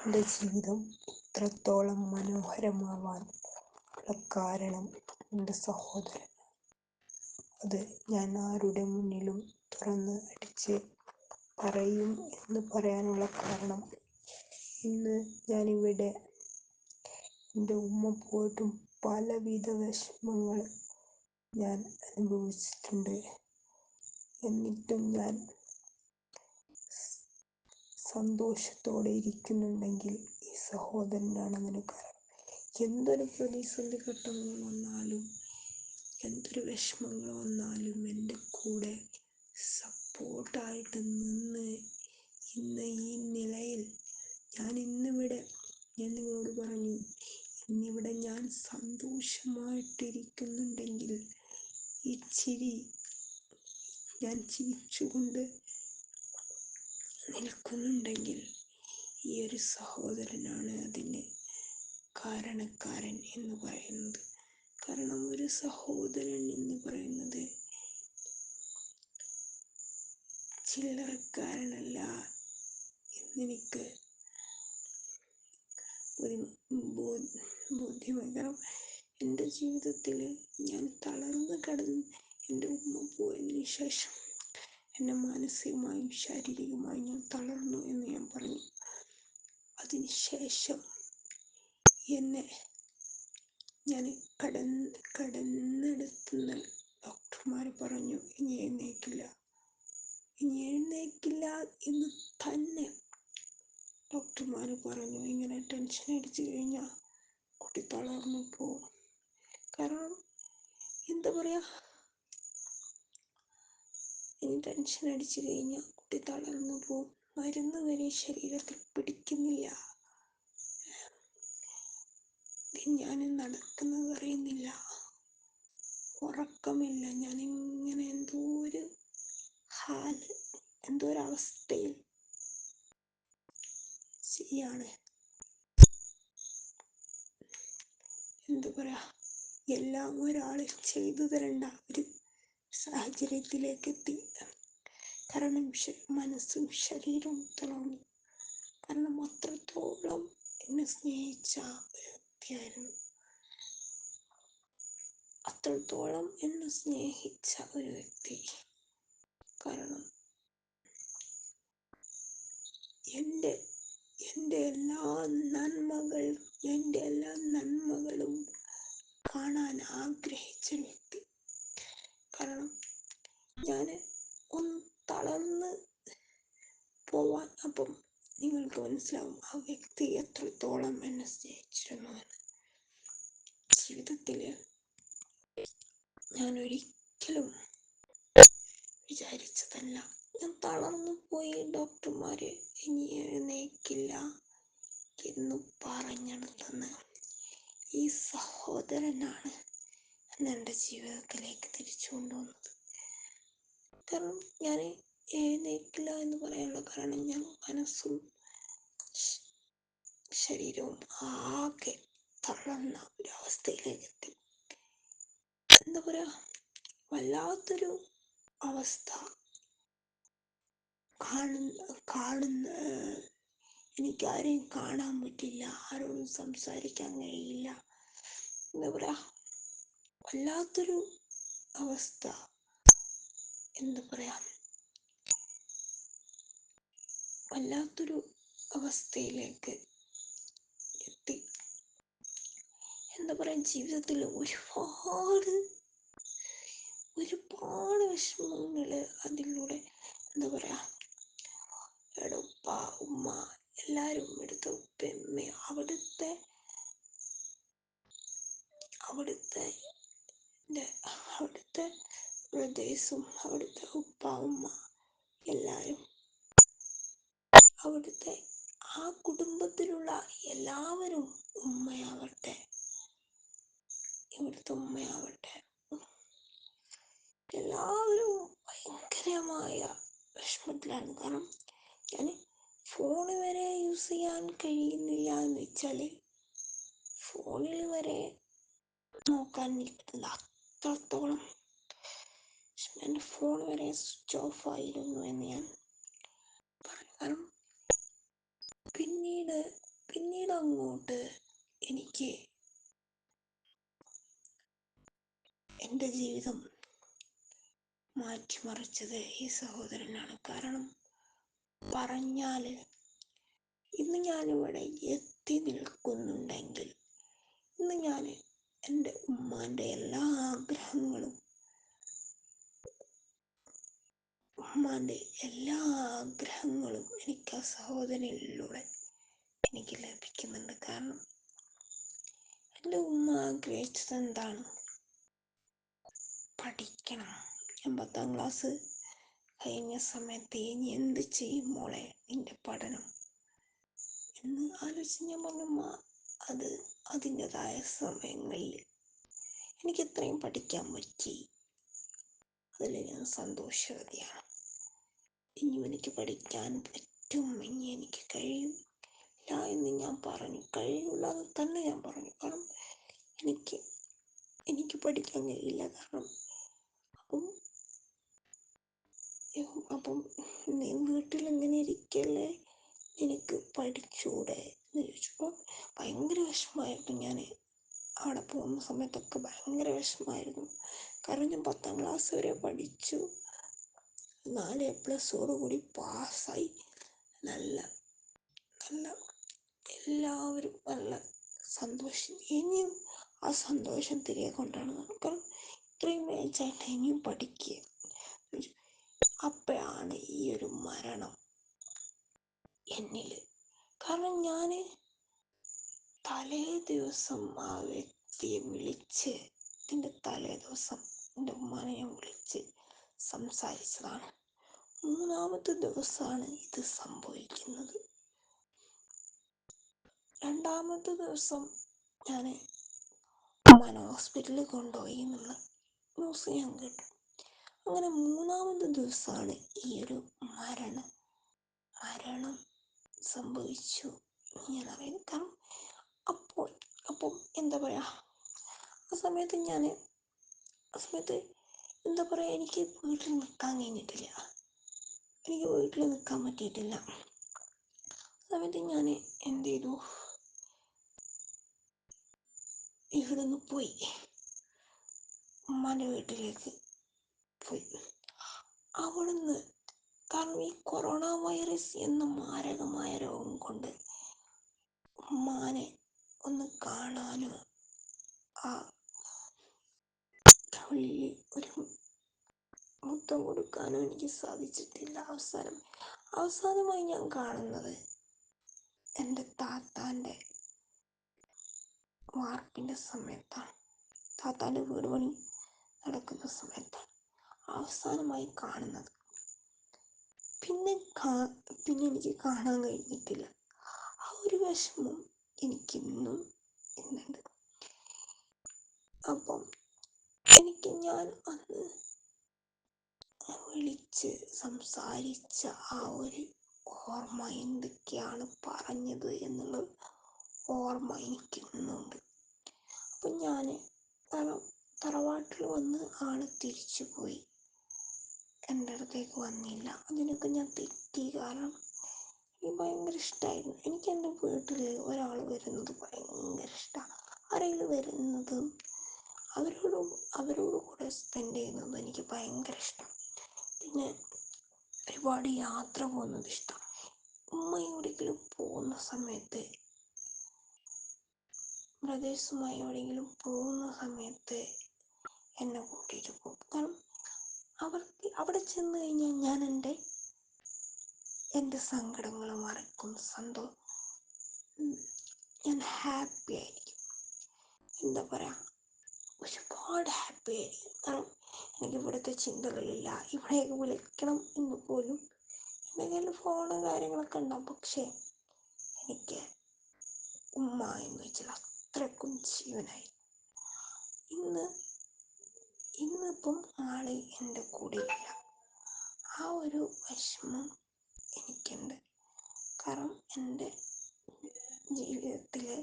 എന്റെ ജീവിതം ഇത്രത്തോളം മനോഹരമാവാൻ ഉള്ള കാരണം എന്റെ സഹോദരൻ. അത് ഞാൻ ആരുടെ മുന്നിലും തുറന്ന് അടിച്ച് പറയും എന്ന് പറയാനുള്ള കാരണം ഇന്ന് ഞാനിവിടെ എന്റെ ഉമ്മ പോയിട്ടും പലവിധ വിഷമങ്ങൾ ഞാൻ അനുഭവിച്ചിട്ടുണ്ട്. എന്നിട്ടും ഞാൻ സന്തോഷത്തോടെ ഇരിക്കുന്നുണ്ടെങ്കിൽ ഈ സഹോദരനാണ് അതിന് കാരണം. എന്തൊരു പ്രതിസന്ധി ഘട്ടങ്ങൾ വന്നാലും എന്തൊരു വിഷമങ്ങൾ വന്നാലും എന്റെ കൂടെ സപ്പോർട്ടായിട്ട് നിന്ന് ഇന്ന് ഈ നിലയിൽ ഞാൻ ഇന്നിവിടെ ഞാൻ നിങ്ങളോട് പറഞ്ഞു ഇന്നിവിടെ ഞാൻ സന്തോഷമായിട്ടിരിക്കുന്നുണ്ടെങ്കിൽ ഈ ചിരി ഞാൻ ചിരിച്ചുകൊണ്ട് നിൽക്കുന്നുണ്ടെങ്കിൽ ഈ ഒരു സഹോദരനാണ് അതിന് കാരണക്കാരൻ എന്ന് പറയുന്നത്. കാരണം ഒരു സഹോദരൻ എന്ന് പറയുന്നത് ചില്ലറക്കാരനല്ല എന്നെനിക്ക് ഒരു ബോധ്യമകരം എന്റെ ജീവിതത്തിൽ ഞാൻ തളർന്ന് കടന്ന് എന്റെ ഉമ്മ പോയതിന് ശേഷം എന്നെ മാനസികമായും ശാരീരികമായും ഞാൻ തളർന്നു എന്ന് ഞാൻ പറഞ്ഞു. അതിനുശേഷം എന്നെ ഞാൻ കടന്ന് കടന്നെടുത്തുന്ന ഡോക്ടർമാർ പറഞ്ഞു ഇനി എഴുന്നേക്കില്ല. ഇനി എഴുന്നേക്കില്ല എന്ന് തന്നെ ഡോക്ടർമാർ പറഞ്ഞു. ഇങ്ങനെ ടെൻഷൻ അടിച്ചു കഴിഞ്ഞാൽ കുട്ടി തളർന്നു പോകും. കാരണം എന്താ പറയുക ടെൻഷൻ അടിച്ചു കഴിഞ്ഞാൽ കുട്ടി തളർന്നു പോകും മരുന്ന് വരെ ശരീരത്തിൽ പിടിക്കുന്നില്ല. ഞാൻ നടക്കുന്നത് അറിയുന്നില്ല. ഉറക്കമില്ല. ഞാൻ ഇങ്ങനെ എന്തോ ഒരു ഹാൽ എന്തോ ഒരു അവസ്ഥയിൽ ശരിയാണ്. എന്താ പറയാ? എല്ലാം ഒരാൾ ചെയ്തു തരണ്ട ഒരു സാഹചര്യത്തിലേക്ക് എത്തി കാരണം മനസ്സും ശരീരവും തളർന്നു കാരണം അത്രത്തോളം എന്നെ സ്നേഹിച്ച ഒരു വ്യക്തിയായിരുന്നു. അത്രത്തോളം എന്നെ സ്നേഹിച്ച ഒരു വ്യക്തി. കാരണം എന്റെ എന്റെ എല്ലാ നന്മകൾ എന്റെ എല്ലാ നന്മകളും കാണാൻ ആഗ്രഹിച്ച വ്യക്തി കാരണം ഞാൻ ഒന്ന് തളർന്ന് പോവാൻ അപ്പം നിങ്ങൾക്ക് മനസ്സിലാവും ആ വ്യക്തി എത്രത്തോളം എന്നെ സ്നേഹിച്ചിരുന്നു എന്ന് ജീവിതത്തിൽ ഞാൻ ഒരിക്കലും വിചാരിച്ചതല്ല. ഞാൻ തളർന്നു പോയി ഡോക്ടർമാർ ഇനി എഴുന്നേക്കില്ല എന്ന് പറഞ്ഞെടുത്തുന്ന ഈ സഹോദരനാണ് എന്റെ ജീവിതത്തിലേക്ക് തിരിച്ചു കൊണ്ടുവന്നത്. കാരണം ഞാൻ എഴുന്നേക്കില്ല എന്ന് പറയാനുള്ള കാരണം ഞാൻ മനസ്സും ശരീരവും ആകെ തളർന്ന ഒരു അവസ്ഥയിലേക്ക് എത്തി എന്താ പറയാ വല്ലാത്തൊരു അവസ്ഥ. കാണുന്ന കാണുന്ന എനിക്ക് ആരെയും കാണാൻ പറ്റില്ല ആരോടും സംസാരിക്കാൻ കഴിയില്ല. എന്താ പറയാ വല്ലാത്തൊരു അവസ്ഥ. എന്താ പറയാ വല്ലാത്തൊരു അവസ്ഥയിലേക്ക് എത്തി. എന്താ പറയാ ജീവിതത്തിൽ ഒരുപാട് ഒരുപാട് വിഷമങ്ങൾ അതിലൂടെ എന്താ പറയാ ഉപ്പ ഉമ്മ എല്ലാവരും എടുത്ത ഉപ്പമ്മ അവിടുത്തെ അവിടുത്തെ അവിടുത്തെ ബ്രദേഴ്സും അവിടുത്തെ ഉപ്പ ഉമ്മ എല്ലാവരും അവിടുത്തെ ആ കുടുംബത്തിലുള്ള എല്ലാവരും ഉമ്മയാവട്ടെ. ഇവിടുത്തെ ഉമ്മയാവട്ടെ. എല്ലാവരും ഭയങ്കരമായ വിഷമത്തിലാണ്. കാരണം ഞാൻ ഫോൺ വരെ യൂസ് ചെയ്യാൻ കഴിയുന്നില്ല എന്ന് വെച്ചാൽ ഫോണിൽ വരെ നോക്കാൻ എനിക്ക് പറ്റില്ല അത്രത്തോളം എന്റെ ഫോൺ വരെ സ്വിച്ച് ഓഫ് ആയിരുന്നു എന്ന് ഞാൻ പറഞ്ഞു കാരണം പിന്നീട് അടിച്ചുമറിച്ചത് ഈ സഹോദരനാണ്. കാരണം പറഞ്ഞാൽ ഇന്ന് ഞാനിവിടെ എത്തി നിൽക്കുന്നുണ്ടെങ്കിൽ ഇന്ന് ഞാൻ എന്റെ ഉമ്മാന്റെ എല്ലാ ആഗ്രഹങ്ങളും ഉമ്മാന്റെ എല്ലാ ആഗ്രഹങ്ങളും എനിക്ക് ആ സഹോദരനിലൂടെ എനിക്ക് ലഭിക്കുന്നുണ്ട്. കാരണം എന്റെ ഉമ്മ ആഗ്രഹിച്ചത് എന്താണ്? പഠിക്കണം. ഞാൻ പത്താം ക്ലാസ് കഴിഞ്ഞ സമയത്ത് ഇനി എന്ത് ചെയ്യും മോളെ നിന്റെ പഠനം? എന്ന് ആലോചിച്ച് ഞാൻ പറഞ്ഞു അത് അതിന്റെതായ സമയങ്ങളിൽ എനിക്ക് ഇത്രയും പഠിക്കാൻ പറ്റി. അതിൽ ഞാൻ സന്തോഷവതിയാണ്. ഇനിയും എനിക്ക് പഠിക്കാൻ പറ്റും ഇനി എനിക്ക് കഴിയും ഇല്ല എന്ന് ഞാൻ പറഞ്ഞു. കഴിയില്ല എന്ന് തന്നെ ഞാൻ പറഞ്ഞു. കാരണം എനിക്ക് എനിക്ക് പഠിക്കാൻ കഴിയില്ല. കാരണം അപ്പം നീ വീട്ടിൽ ഇങ്ങനെ ഇരിക്കല്ലേ? എനിക്ക് പഠിച്ചൂടെ എന്ന് ചോദിച്ചപ്പോൾ ഭയങ്കര വിഷമമായിരുന്നു ഞാൻ അവിടെ പോകുന്ന സമയത്തൊക്കെ ഭയങ്കര വിഷമമായിരുന്നു. കാരണം ഞാൻ പത്താം ക്ലാസ് വരെ പഠിച്ചു. നാല് എ പ്ലസോട് കൂടി പാസ്സായി നല്ല നല്ല എല്ലാവരും നല്ല സന്തോഷം. ഇനിയും ആ സന്തോഷം തിരികെ കൊണ്ടാണ് കാരണം ഇത്രയും ഏജായിട്ട് ഇനിയും പഠിക്കുക അപ്പോഴാണ് ഈ ഒരു മരണം എന്നിൽ കാരണം ഞാൻ തലേ ദിവസം ആ വ്യക്തിയെ വിളിച്ച് ഇതിന്റെ തലേ ദിവസം എന്റെ ഉമ്മാനെ വിളിച്ച് സംസാരിച്ചതാണ്. മൂന്നാമത്തെ ദിവസമാണ് ഇത് സംഭവിക്കുന്നത്. രണ്ടാമത്തെ ദിവസം ഞാൻ ഉമ്മാനെ ഹോസ്പിറ്റലിൽ കൊണ്ടുപോയി എന്നുള്ള ഞാൻ കേട്ടു. അങ്ങനെ മൂന്നാമത്തെ ദിവസമാണ് ഈ ഒരു മരണം. മരണം സംഭവിച്ചു ഞാൻ അറിയുന്നത് കാരണം അപ്പോൾ അപ്പം എന്താ പറയുക ആ സമയത്ത് ഞാൻ ആ സമയത്ത് എന്താ പറയുക എനിക്ക് വീട്ടിൽ നിൽക്കാൻ കഴിഞ്ഞിട്ടില്ല. എനിക്ക് വീട്ടിൽ നിൽക്കാൻ പറ്റിയിട്ടില്ല. ആ സമയത്ത് ഞാൻ എന്ത് ചെയ്തു? ഇവിടെ നിന്ന് പോയി. ഉമ്മാന്റെ വീട്ടിലേക്ക് പോയി. അവിടുന്ന് കാരണം ഈ കൊറോണ വൈറസ് എന്ന മാരകമായ രോഗം കൊണ്ട് ഉമ്മാനെ ഒന്ന് കാണാനും ആ കവിളിൽ ഒരു മുത്തം കൊടുക്കാനും എനിക്ക് സാധിച്ചിട്ടില്ല. അവസാനം അവസാനമായി ഞാൻ കാണുന്നത് എന്റെ താത്താന്റെ വാർപ്പിന്റെ സമയത്താണ്. താത്താന്റെ വീട് പണി നടക്കുന്ന സമയത്താണ് അവസാനമായി കാണുന്നത്. പിന്നെ പിന്നെ എനിക്ക് കാണാൻ കഴിഞ്ഞിട്ടില്ല. ആ ഒരു വിഷമം എനിക്കിന്നും ഇന്നുണ്ട്. അപ്പം എനിക്ക് ഞാൻ അന്ന് വിളിച്ച് സംസാരിച്ച ആ ഒരു ഓർമ്മ എന്തൊക്കെയാണ് പറഞ്ഞത് എന്നുള്ള ഓർമ്മ എനിക്കിന്നുണ്ട്. അപ്പം ഞാൻ തറവാട്ടിൽ വന്ന് ആൾ തിരിച്ചു പോയി. എന്റെ അടുത്തേക്ക് വന്നില്ല. അതിനൊക്കെ ഞാൻ തെറ്റി. കാരണം എനിക്ക് ഭയങ്കര ഇഷ്ടമായിരുന്നു എനിക്ക് എന്റെ വീട്ടിൽ ഒരാൾ വരുന്നത് ഭയങ്കര ഇഷ്ടമാണ് ആരെങ്കിലും വരുന്നതും അവരോട് അവരോട് കൂടെ സ്പെൻഡ് ചെയ്യുന്നത് എനിക്ക് ഭയങ്കര ഇഷ്ടം പിന്നെ ഒരുപാട് യാത്ര പോകുന്നത് ഇഷ്ടം ഉമ്മ എവിടെയെങ്കിലും പോകുന്ന സമയത്ത് ബ്രദേഴ്സുമായി എവിടെയെങ്കിലും പോകുന്ന സമയത്ത് എന്നെ കൂട്ടിയിട്ട് പോകും. കാരണം അവർക്ക് അവിടെ ചെന്ന് കഴിഞ്ഞാൽ ഞാൻ എന്റെ എന്റെ സങ്കടങ്ങൾ മറക്കും സന്തോ ഞാൻ ഹാപ്പി ആയിരിക്കും. എന്താ പറയുക ഒരുപാട് ഹാപ്പി ആയിരിക്കും. കാരണം എനിക്ക് ഇവിടുത്തെ ചിന്തകളില്ല. ഇവിടേക്ക് വിളിക്കണം എന്ന് പോലും എന്റെ കയ്യിൽ ഫോണ് കാര്യങ്ങളൊക്കെ ഉണ്ടാവും. പക്ഷേ എനിക്ക് ഉമ്മ എന്ന് വെച്ചാൽ അത്രക്കും ജീവനായി. ഇന്ന് ഇന്നിപ്പം ആൾ എന്റെ കൂടെ ഇല്ല ആ ഒരു വിഷമം എനിക്കുണ്ട്. കാരണം എന്റെ ജീവിതത്തിലെ